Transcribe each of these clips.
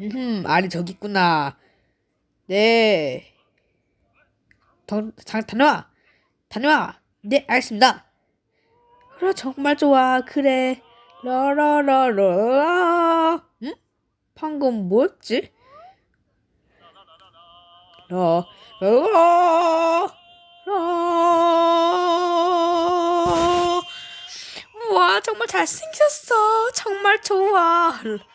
음, 알이 저기 있구나. 네. 더, 자, 다녀와. 다녀와. 네, 알겠습니다. 그래, 정말 좋아. 그래. 라라라라라. 응? 방금 뭐였지? 라, 라, 라. 우와, 정말 잘생겼어. 정말 좋아.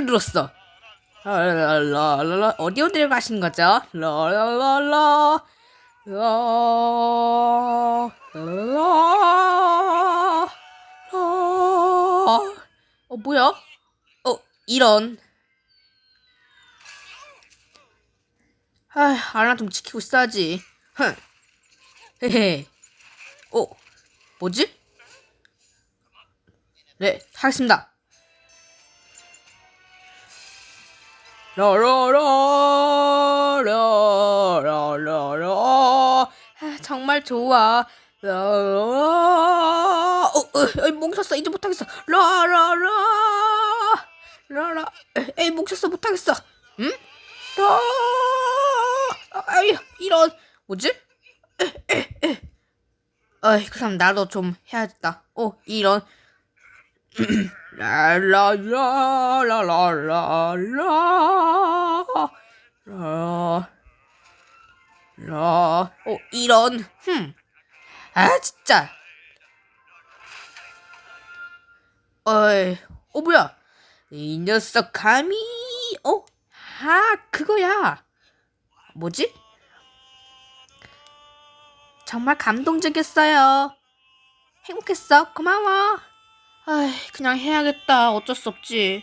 들었어. 라라라라라. 어디 어디를 가시는 거죠? 라라라라. 라. 라. 라. 어, 뭐야? 어, 이런. 아, 알나 좀 지키고 있어야지. 흥. 헤헤. 어, 뭐지? 네, 하겠습니다. 라라라라라라라 아, 정말 좋아. 라라라 어, 어, 에이, 뭉쳤어. 이제 못하겠어. 라라라 라라 에이, 뭉쳤어. 못하겠어. 응? 라 아이, 이런 뭐지? 어이, 그 사람 나도 좀 해야겠다. 어, 이런 라라라라라라라 라, 어, 이런, 흠. 아, 진짜. 어이, 어, 뭐야. 이 녀석 감히, 어, 아, 그거야. 뭐지? 정말 감동적이었어요. 행복했어. 고마워. 아이, 그냥 해야겠다. 어쩔 수 없지.